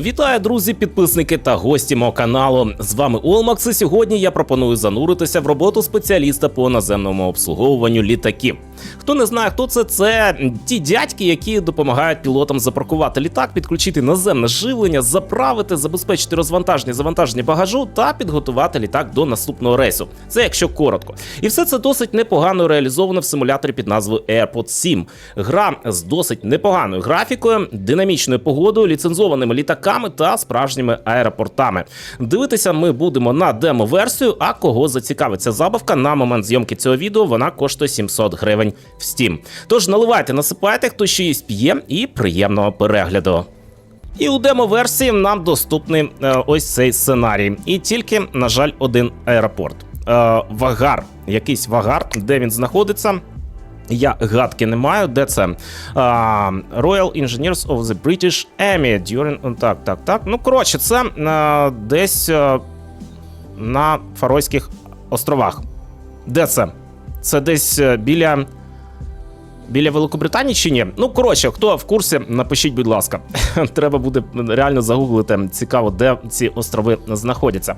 Вітаю, друзі, підписники та гості мого каналу. З вами Олмакс. І сьогодні я пропоную зануритися в роботу спеціаліста по наземному обслуговуванню літаків. Хто не знає, хто це, це ті дядьки, які допомагають пілотам запаркувати літак, підключити наземне живлення, заправити, забезпечити розвантаження, завантаження багажу та підготувати літак до наступного рейсу. Це якщо коротко. І все це досить непогано реалізовано в симуляторі під назвою AirPod 7. Гра з досить непоганою графікою, динамічною погодою, ліцензованими літаками та справжніми аеропортами. Дивитися ми будемо на демо-версію. А кого зацікавить ця забавка на момент зйомки цього відео, вона коштує 700 гривень в Steam. Тож наливайте, насипайте, хто ще їсть п'є, і приємного перегляду. І у демо-версії нам доступний е, ось цей сценарій. І тільки, на жаль, один аеропорт. Е, вагар, якийсь вагар, де він знаходиться. Я гадки не маю, де це? Uh, Royal Engineers of the British Army during... Так, так, так. Ну, коротше, це uh, десь uh, на Фаройських островах. Де це? Це десь е, біля. Біля Великобританії чи ні? Ну, коротше, хто в курсі, напишіть, будь ласка. Треба буде реально загуглити. Цікаво, де ці острови знаходяться.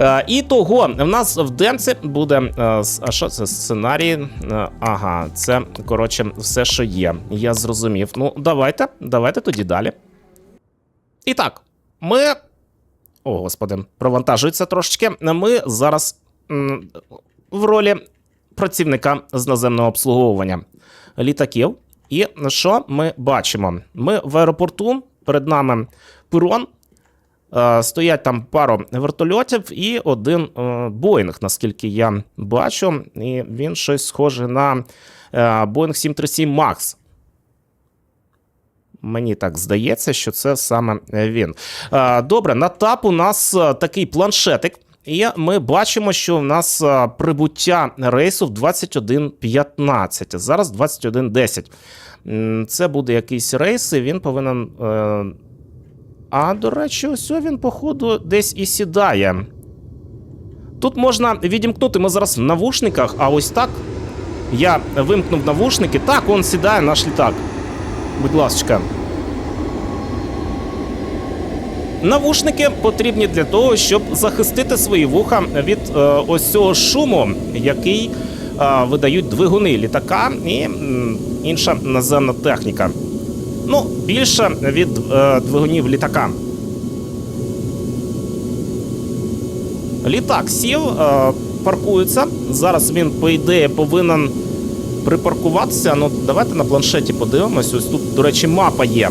Е, і того, в нас в демці буде. е, а що це? Сценарій? Е, ага, це, коротше, все, що є. Я зрозумів. Ну, давайте, давайте тоді далі. І так, ми. О, господи, провантажується трошечки. Ми зараз м, в ролі працівника з наземного обслуговування літаків. І що ми бачимо? Ми в аеропорту, перед нами перон. Е, Стоять там пару вертольотів і один е, Боїнг, наскільки я бачу. І він щось схоже на Боїнг 737 MAX. Мені так здається, що це саме він. Е, Добре, на тап у нас такий планшетик. І ми бачимо, що в нас прибуття рейсу в 21.15. Зараз 21.10. Це буде якийсь рейс, і він повинен. е, А, до речі, ось він, походу, десь і сідає. Тут можна відімкнути, ми зараз в навушниках, а ось так. Я вимкнув навушники. Так, он сідає наш літак. Будь ласка. Навушники потрібні для того, щоб захистити свої вуха від е, ось цього шуму, який е, видають двигуни літака і інша наземна техніка. Ну, більше від е, двигунів літака. Літак сів, паркується. Зараз він, по ідеї, повинен припаркуватися. Ну, давайте на планшеті подивимось. Ось тут, до речі, мапа є.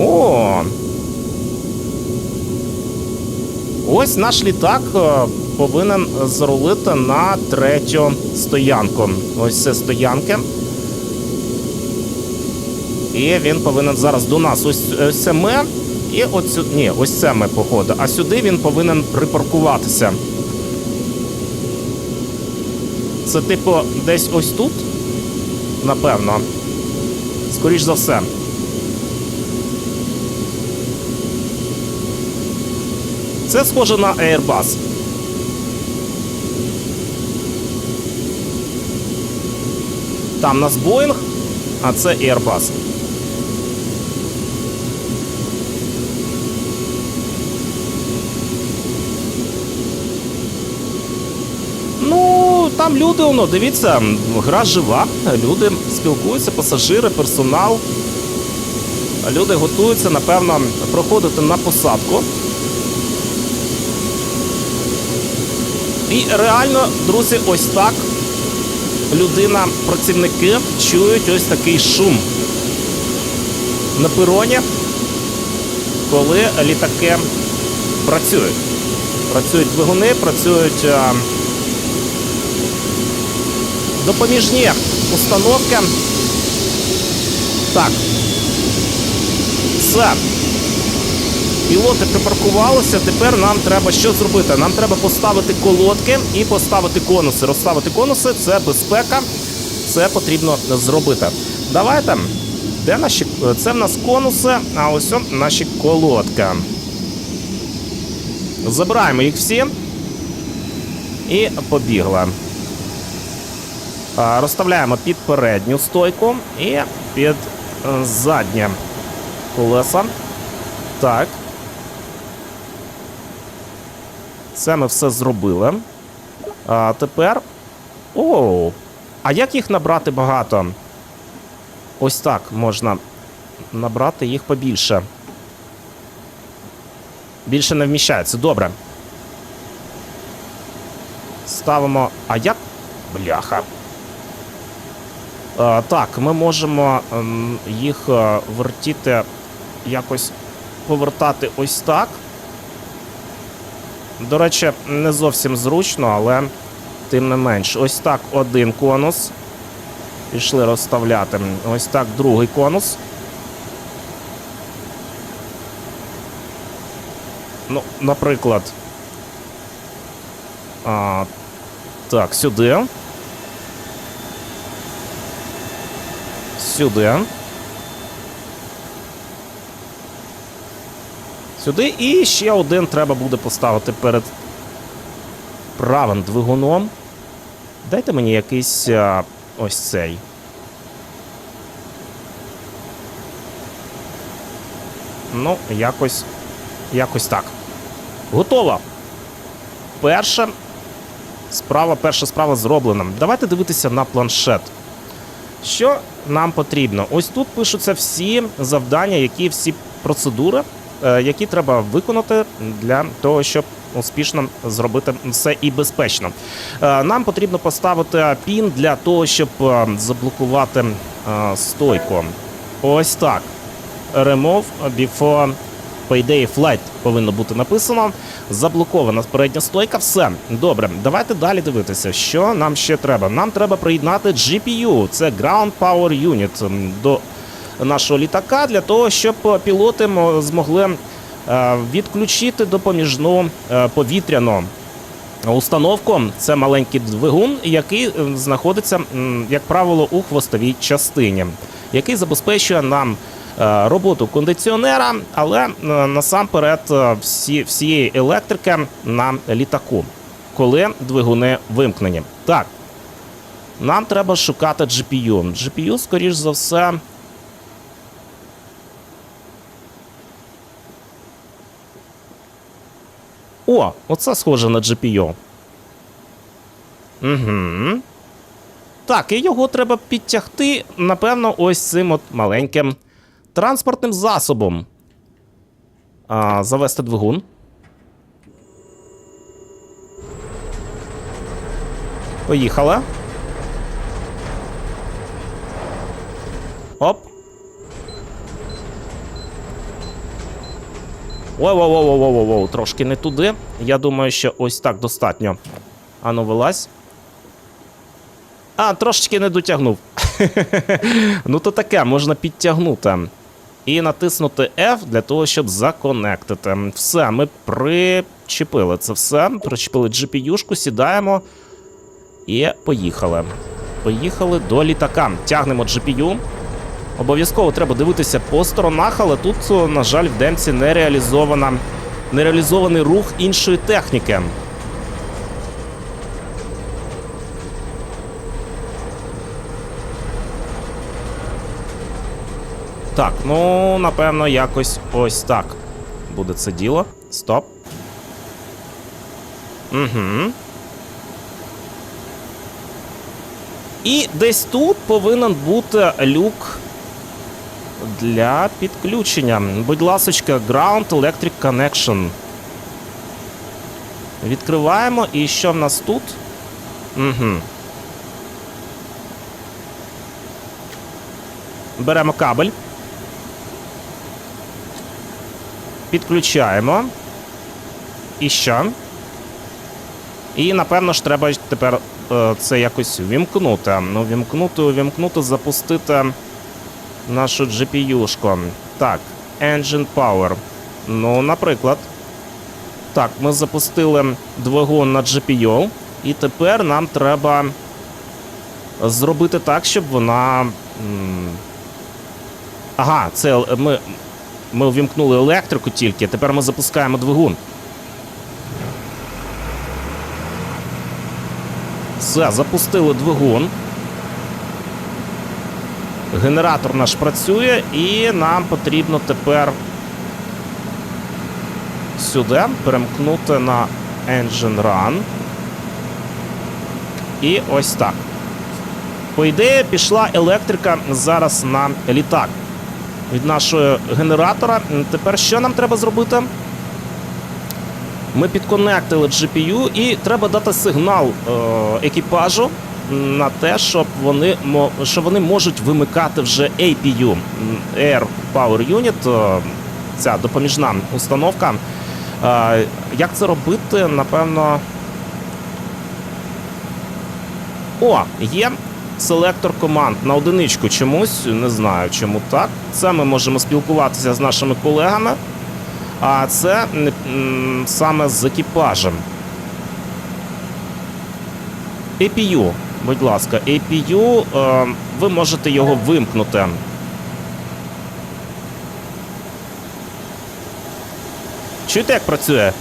О! Ось наш літак е, повинен зарулити на третю стоянку. Ось це стоянки. І він повинен зараз до нас. Ось, ось це ми. І от сю... Ні, ось це ми, походу. А сюди він повинен припаркуватися. Це, типу, десь ось тут. Напевно. Скоріш за все. Це схоже на Airbus. Там нас Boeing, а це Airbus. Ну, там люди, воно, дивіться, гра жива, люди спілкуються, пасажири, персонал. Люди готуються, напевно, проходити на посадку. І реально, друзі, ось так людина, працівники чують ось такий шум на пероні, коли літаки працюють. Працюють двигуни, працюють а, допоміжні установки. Так. Все. Пілоти припаркувалися, тепер нам треба що зробити? Нам треба поставити колодки і поставити конуси. Розставити конуси це безпека. Це потрібно зробити. Давайте. Де наші. Це в нас конуси, а ось о наші колодки. Забираємо їх всі. І побігли. Розставляємо під передню стойку і під е, заднє колеса. Так. Це ми все зробили. А тепер. О! А як їх набрати багато? Ось так можна набрати їх побільше. Більше не вміщається. Добре. Ставимо. А як? Бляха. А, так, ми можемо ем, їх е, вертіти, якось повертати ось так. До речі, не зовсім зручно, але тим не менш. Ось так один конус. Пішли розставляти. Ось так другий конус. Ну, наприклад. А, так, сюди. Сюди. Сюди. І ще один треба буде поставити перед правим двигуном. Дайте мені якийсь а, ось цей. Ну, якось. Якось так. Готово. Перша справа, перша справа зроблена. Давайте дивитися на планшет. Що нам потрібно? Ось тут пишуться всі завдання, які всі процедури, е, які треба виконати для того, щоб успішно зробити все і безпечно. Е, Нам потрібно поставити пін для того, щоб е, заблокувати е, стойку. Ось так. Remove before Payday Flight повинно бути написано. Заблокована передня стойка. Все добре. Давайте далі дивитися, що нам ще треба. Нам треба приєднати GPU, це Ground Power Unit до нашого літака для того, щоб пілоти змогли е, відключити допоміжну е, повітряну установку. Це маленький двигун, який е, знаходиться, як правило, у хвостовій частині, який забезпечує нам е, роботу кондиціонера, але е, насамперед е, всі, всієї електрики на літаку, коли двигуни вимкнені. Так, нам треба шукати GPU. GPU, скоріш за все. О, оце схоже на GPU. Угу. Так, і його треба підтягти, напевно, ось цим от маленьким транспортним засобом. А, завести двигун. Поїхали. Оп. Воу-воу-воу-воу-воу-воу, трошки не туди. Я думаю, що ось так достатньо. Ану, вилазь. А, трошечки не дотягнув. ну, то таке, можна підтягнути. І натиснути F для того, щоб законектити. Все, ми причепили це все. Причепили GPU-шку, сідаємо і поїхали. Поїхали до літака. Тягнемо GPU. Обов'язково треба дивитися по сторонах, але тут, на жаль, в демці не реалізована, не реалізований рух іншої техніки. Так, ну напевно, якось ось так буде це діло. Стоп. Угу. І десь тут повинен бути люк для підключення. Будь ласочка, Ground Electric Connection. Відкриваємо. І що в нас тут? Угу. Беремо кабель. Підключаємо. І що? І напевно ж треба тепер е, це якось вімкнути. Ну, вімкнути, увімкнути, запустити нашу GPU-шку. Так, Engine Power. Ну, наприклад. Так, ми запустили двигун на GPU, і тепер нам треба зробити так, щоб вона. Ага, це ми, ми увімкнули електрику тільки, тепер ми запускаємо двигун. Все, запустили двигун. Генератор наш працює, і нам потрібно тепер сюди, перемкнути на Engine Run. І ось так. По ідеї, пішла електрика зараз на літак від нашого генератора. Тепер що нам треба зробити? Ми підконектили GPU і треба дати сигнал е, екіпажу на те, щоб вони, що вони можуть вимикати вже APU Air Power Unit, е, ця допоміжна установка. Е, Як це робити? Напевно. О, є селектор команд на одиничку чомусь, не знаю чому так. Це ми можемо спілкуватися з нашими колегами, а це саме з екіпажем. APU, будь ласка, APU, е, ви можете його вимкнути. Чуєте, як працює?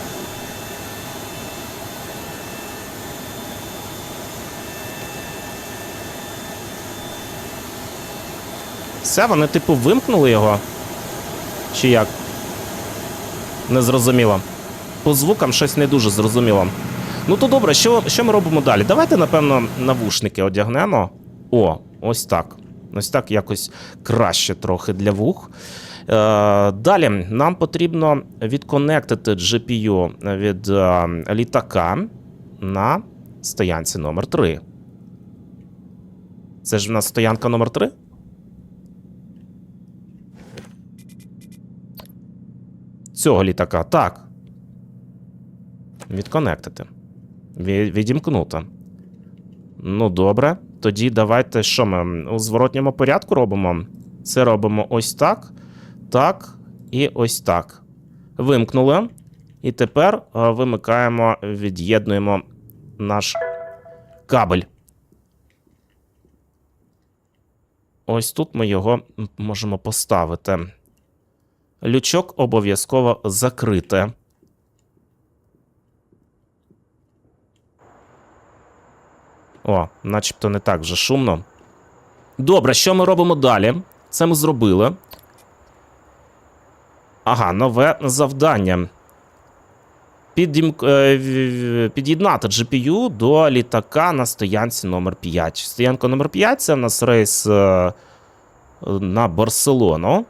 Все, вони типу вимкнули його? Чи як? Не зрозуміло. По звукам щось не дуже зрозуміло. Ну то добре, що, що ми робимо далі? Давайте, напевно, навушники одягнемо. О, ось так. Ось так якось краще трохи для вух. Е, далі нам потрібно відконектити GPU від е, літака на стоянці номер 3 Це ж в нас стоянка номер 3 Цього літака. Так. Відконектити. Ві- Відімкнути. Ну, добре. Тоді давайте що ми у зворотньому порядку робимо? Це робимо ось так, так і ось так. Вимкнули. І тепер е, вимикаємо, від'єднуємо наш кабель. Ось тут ми його можемо поставити. Лючок обов'язково закрити. О, начебто не так вже шумно. Добре, що ми робимо далі? Це ми зробили. Ага, нове завдання. Е, Під'єднати GPU до літака на стоянці номер 5. Стоянка номер 5 це в нас рейс е, на Барселону.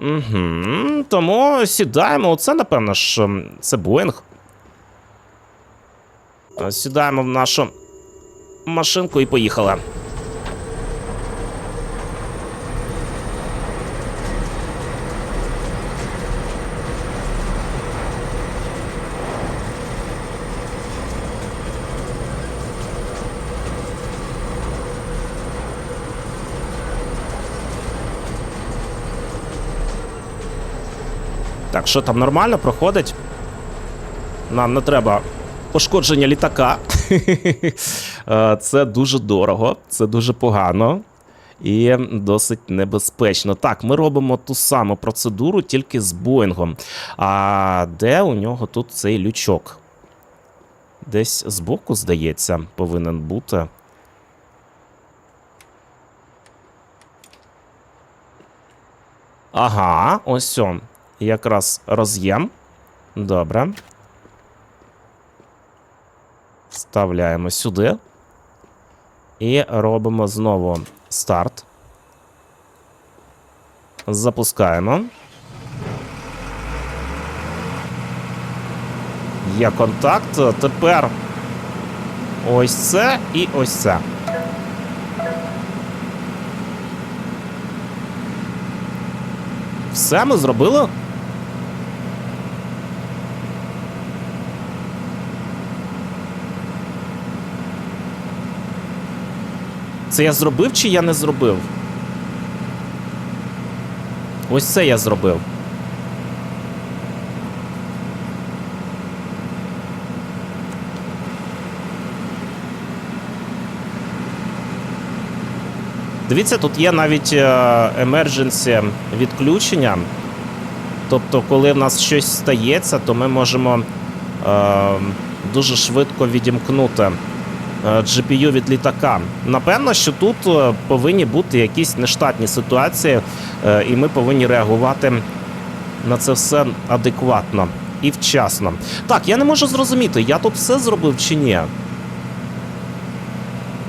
Угу. Тому сідаємо. Це, напевно ж, це Боїнг. Сідаємо в нашу машинку і поїхали. Так, що там нормально проходить? Нам не треба пошкодження літака. Е, Це дуже дорого, це дуже погано і досить небезпечно. Так, ми робимо ту саму процедуру тільки з Боїнгом. А де у нього тут цей лючок? Десь збоку, здається, повинен бути. Ага, ось он. Якраз роз'єм. Добре. Вставляємо сюди. І робимо знову старт. Запускаємо. Є контакт. Тепер ось це і ось це. Все ми зробили? Це я зробив чи я не зробив? Ось це я зробив. Дивіться, тут є навіть е, emergency відключення. Тобто, коли в нас щось стається, то ми можемо е, дуже швидко відімкнути GPU від літака. Напевно, що тут е, повинні бути якісь нештатні ситуації, е, і ми повинні реагувати на це все адекватно і вчасно. Так, я не можу зрозуміти, я тут все зробив чи ні.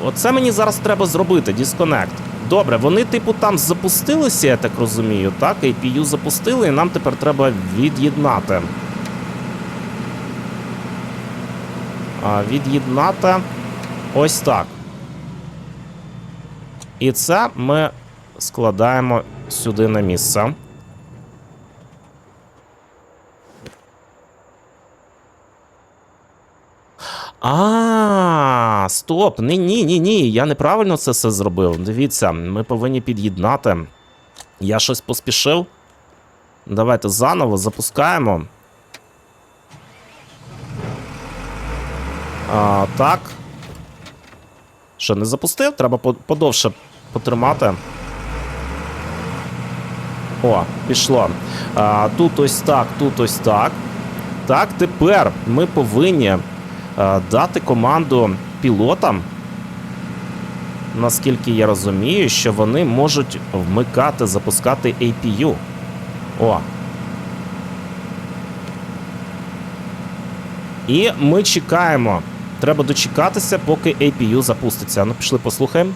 Оце мені зараз треба зробити, дисконект. Добре, вони, типу, там запустилися, я так розумію, так? APU запустили, і нам тепер треба від'єднати. А, від'єднати ось так. І це ми складаємо сюди на місце. А, стоп! Ні, ні, ні, ні. Я неправильно це все зробив. Дивіться, ми повинні під'єднати. Я щось поспішив. Давайте заново запускаємо. А, Так. Що, не запустив? Треба подовше потримати. О, пішло. А, Тут ось так, тут ось так. Так, тепер ми повинні а, дати команду пілотам, наскільки я розумію, що вони можуть вмикати, запускати APU. О. І ми чекаємо. Треба дочекатися, поки APU запуститься. Ну, пішли, послухаємо.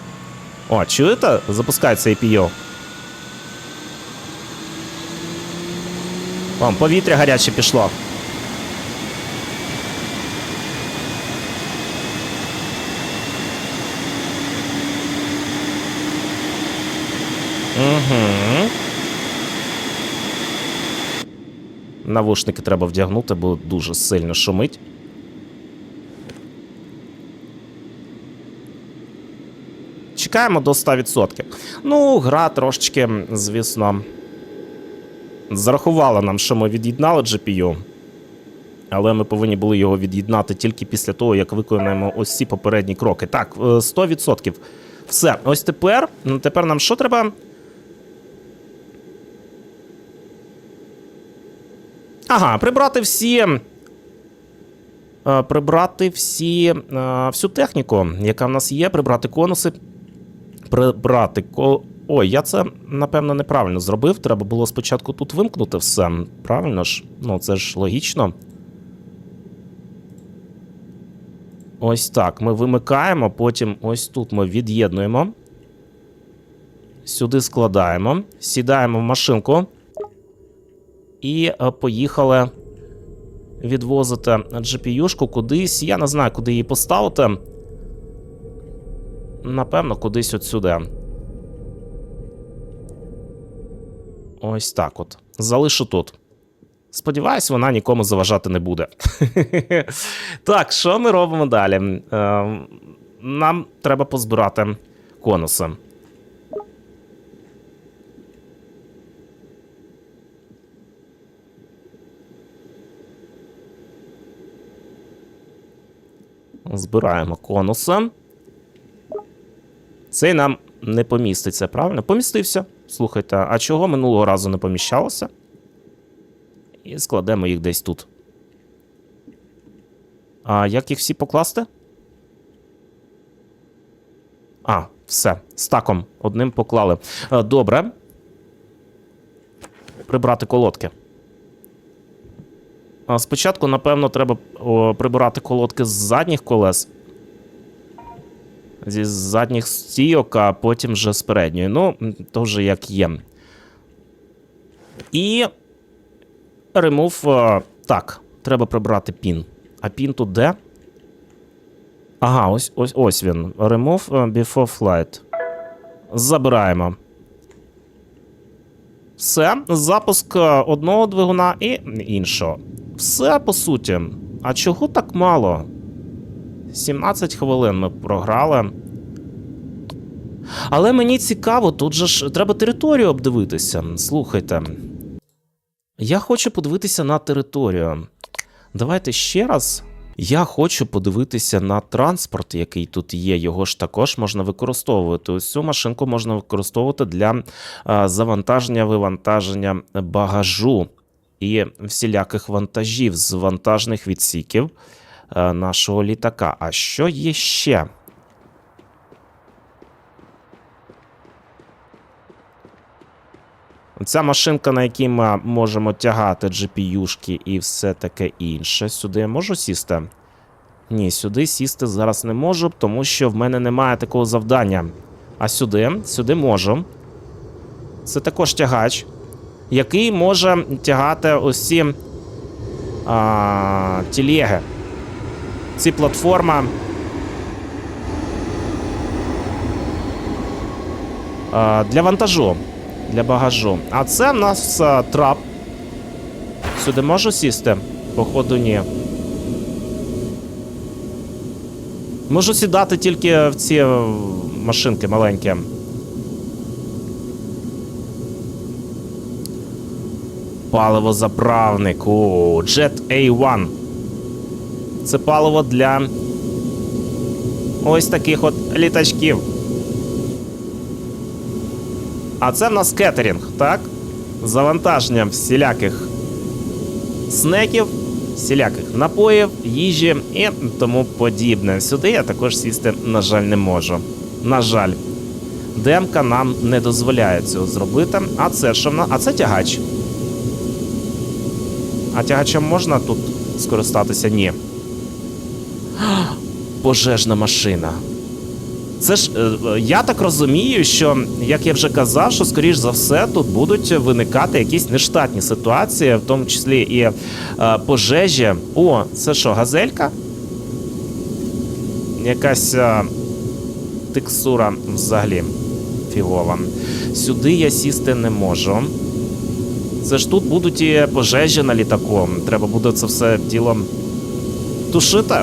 О, чуєте? Запускається APU. Вон, повітря гаряче пішло. Угу. Навушники треба вдягнути, бо дуже сильно шумить. Чекаємо до 100%. Ну, гра трошечки, звісно, зарахувала нам, що ми від'єднали GPU. Але ми повинні були його від'єднати тільки після того, як виконаємо ось ці попередні кроки. Так, е, 100%. Все, ось тепер. ну, Тепер нам що треба? Ага, прибрати всі. е, Прибрати всі, е, всю техніку, яка в нас є, прибрати конуси, прибрати. Ой, я це напевно неправильно зробив. Треба було спочатку тут вимкнути все. Правильно ж? Ну, це ж логічно. Ось так. Ми вимикаємо, потім ось тут ми від'єднуємо. Сюди складаємо, сідаємо в машинку. І е, поїхали відвозити GPU-шку кудись. Я не знаю, куди її поставити. Напевно, кудись от сюди. Ось так от. Залишу тут. Сподіваюсь, вона нікому заважати не буде. так, що ми робимо далі? Е, Нам треба позбирати конуси. Збираємо конуси. Цей нам не поміститься, правильно? Помістився. Слухайте, а чого минулого разу не поміщалося? І складемо їх десь тут. А як їх всі покласти? А, все. Стаком одним поклали. Е, Добре. Прибрати колодки. Спочатку, напевно, треба прибирати колодки з задніх колес. Зі задніх стійок, а потім вже з передньої. Ну, то вже як є. І. Ремов. Так, треба прибрати пін. А пін тут де? Ага, ось ось ось він. Remove е, before flight. Забираємо. Все. Запуск е, одного двигуна і іншого. Все по суті. А чого так мало? 17 хвилин ми програли. Але мені цікаво, тут же ж треба територію обдивитися. Слухайте. Я хочу подивитися на територію. Давайте ще раз. Я хочу подивитися на транспорт, який тут є. Його ж також можна використовувати. Ось цю машинку можна використовувати для а, завантаження, вивантаження багажу і всіляких вантажів з вантажних відсіків нашого літака. А що є ще? Ця машинка, на якій ми можемо тягати GPU-шки і все таке інше. Сюди я можу сісти? Ні, сюди сісти зараз не можу, тому що в мене немає такого завдання. А сюди, сюди можу. Це також тягач, який може тягати ці а, тілеги. Ці платформа. Для вантажу. Для багажу. А це в нас трап. Сюди можу сісти? Походу, ні. Можу сідати тільки в ці е, машинки маленькі. Паливозаправник. О, Jet A1. Це паливо для ось таких от літачків. А це в нас кетерінг, так? З Завантаженням всіляких снеків, всіляких напоїв, їжі і тому подібне. Сюди я також сісти, на жаль, не можу. На жаль, демка нам не дозволяє цього зробити. А це що в? А це тягач. А тягачем можна тут скористатися? Ні. Пожежна машина. Це ж е, я так розумію, що як я вже казав, що скоріш за все тут будуть виникати якісь нештатні ситуації, в тому числі і е, пожежі. О, це що, газелька? Якась е, текстура взагалі фігова. Сюди я сісти не можу. Це ж тут будуть і пожежі на літаку. Треба буде це все діло тушити.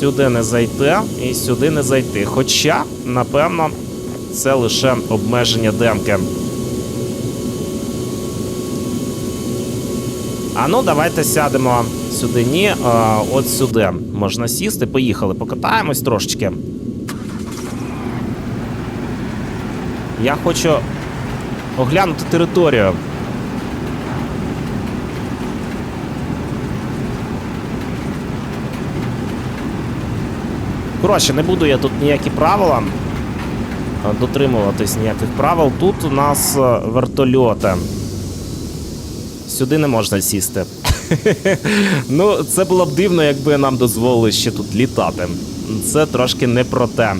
Сюди не зайти і сюди не зайти. Хоча, напевно, це лише обмеження демки. А ну, давайте сядемо сюди. Ні, а, от сюди. Можна сісти. Поїхали, покатаємось трошечки. Я хочу оглянути територію. Коротше, не буду я тут ніякі правила дотримуватись ніяких правил. Тут у нас е, вертольоти. Сюди не можна сісти. ну, це було б дивно, якби нам дозволили ще тут літати. Це трошки не про те.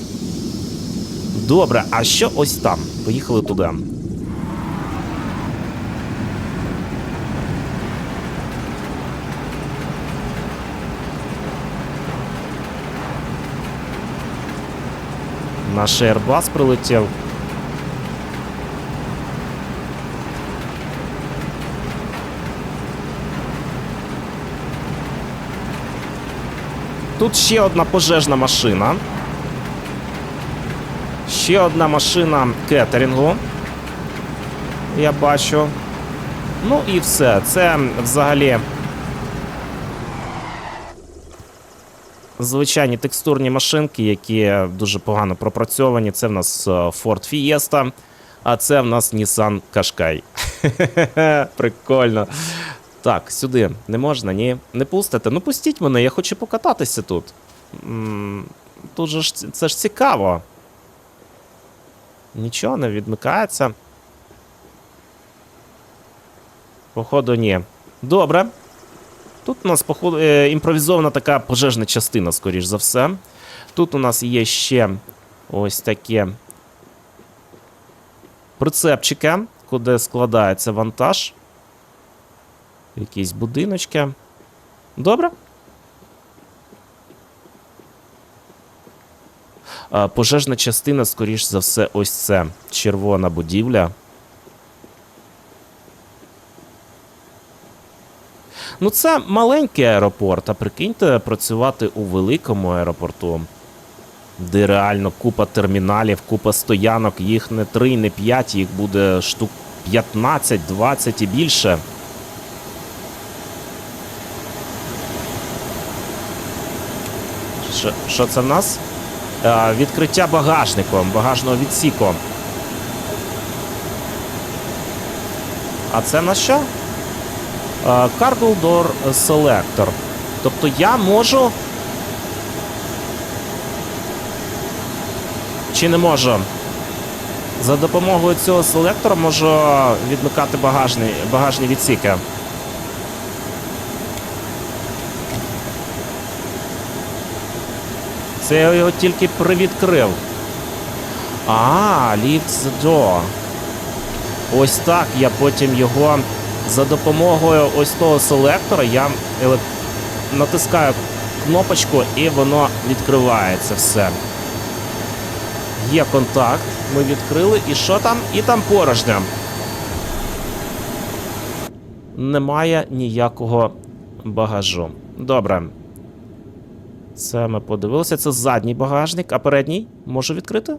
Добре, а що ось там? Поїхали туди. Наш Airbus прилетів. Тут ще одна пожежна машина. Ще одна машина кетерінгу. Я бачу. Ну і все. Це взагалі. Звичайні текстурні машинки, які дуже погано пропрацьовані. Це в нас е, Ford Fiesta, а це в нас Nissan Qashqai. Прикольно. Так, сюди не можна, ні. Не пустите. Ну пустіть мене, я хочу покататися тут. Тут же ж це ж цікаво. Нічого не відмикається. Походу, ні. Добре. Тут у нас походу е, імпровізована така пожежна частина, скоріш за все. Тут у нас є ще ось таке прицепчики, куди складається вантаж. Якісь будиночки. Добре. Пожежна частина, скоріш за все, ось це. Червона будівля. Ну, це маленький аеропорт, а прикиньте працювати у великому аеропорту, де реально купа терміналів, купа стоянок, їх не 3, не 5, їх буде штук 15, 20 і більше. Що, це в нас? Е, відкриття багажнику, багажного відсіку. А це на що? Е, Door Selector. Тобто я можу. Чи не можу? За допомогою цього селектора можу відмикати багажні, багажні відсіки. Це я його тільки привідкрив. А, lift the. Ось так я потім його за допомогою ось того селектора я натискаю кнопочку і воно відкривається все. Є контакт, ми відкрили. І що там? І там порожньо. Немає ніякого багажу. Добре. Це ми подивилися. Це задній багажник, а передній можу відкрити?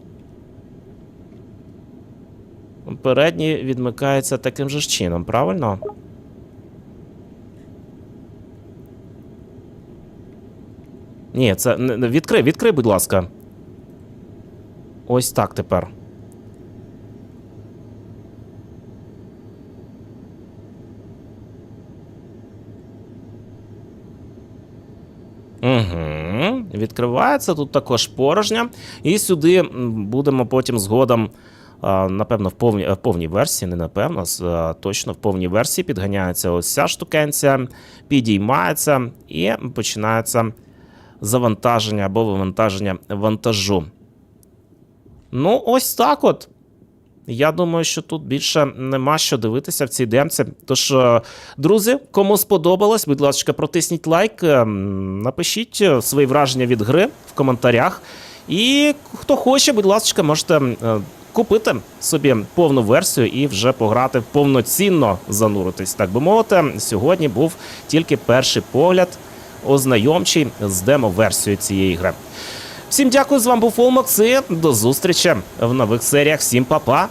Передній відмикається таким же ж чином, правильно? Ні, це відкрий, відкрий, будь ласка. Ось так тепер. Угу. Відкривається тут також порожня. І сюди будемо потім згодом, напевно, в повній, в повній версії, не напевно, точно в повній версії підганяється ось ця штукенція, підіймається і починається завантаження або вивантаження вантажу. Ну, ось так от. Я думаю, що тут більше нема що дивитися в цій демці. Тож, е, друзі, кому сподобалось, будь ласка, протисніть лайк, е, напишіть е, свої враження від гри в коментарях. І хто хоче, будь ласка, можете купити собі повну версію і вже пограти повноцінно зануритись. Так би мовити, сьогодні був тільки перший погляд ознайомчий з демо-версією цієї гри. Всім дякую, з вами був Олмакс і до зустрічі в нових серіях. Всім па-па!